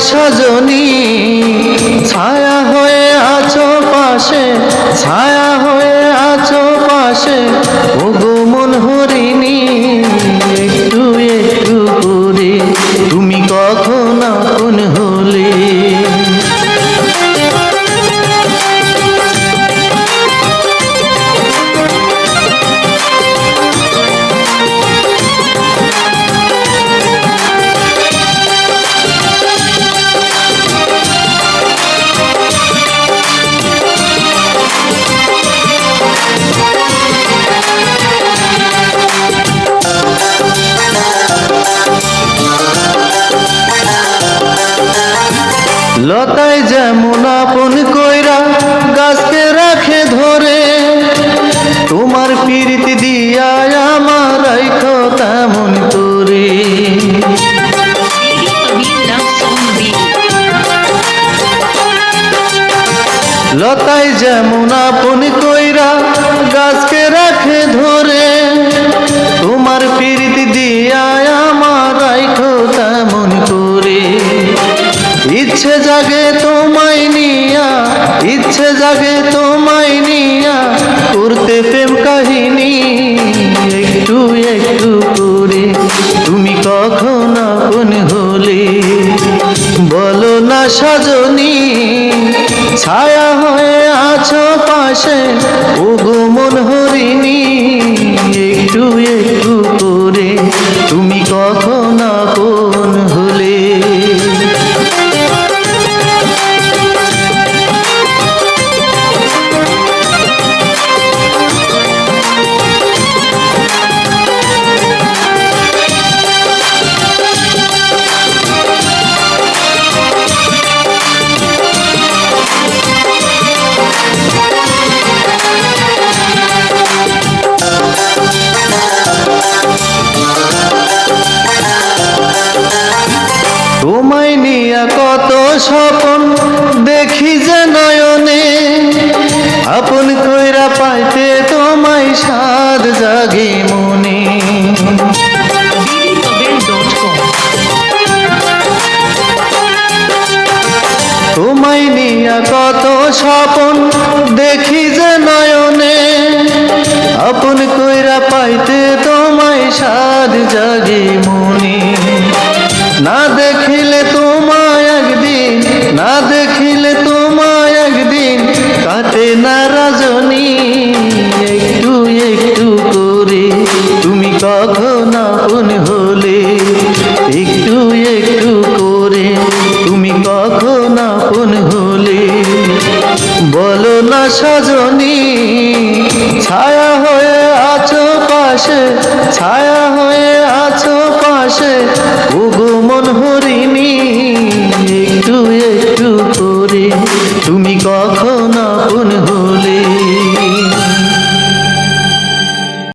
সজনী, ছায়া হয়ে আছো পাশে, ছায়া হয়ে আছো পাশে, ওগো মন হরিণী, একটু একটু করে, তুমি কখন আপন হলে। লতায় যেমন আপন কইরা গাছকে রাখে ধরে, তোমার প্রীতি দিয়া আমার তেমন করে. লতায় যেমন আপন কইরা ইচ্ছে জাগে তোমায় নিয়া, ইচ্ছে জাগে তোমায় নিয়া, করতে প্রেম কাহিনী, একটু একটু করে। তুমি কখন আপন হলে? বলো না সজনী, ছায়া হয়ে আছো পাশে ও গো মন হরিণী। স্বপন দেখি যে নয়নে আপন কইরা পাইতে তোমায় সাদ জাগে মনে. তোমায় নিয়া কত স্বপন দেখি যে নয়নে আপন কইরা পাইতে তোমায় সাদ জাগে মনে না দেখিলে কখন আপন হলে, একটু একটু করে তুমি কখন আপন হলে? বলো না সজনী, ছায়া হয়ে আছো পাশে, ছায়া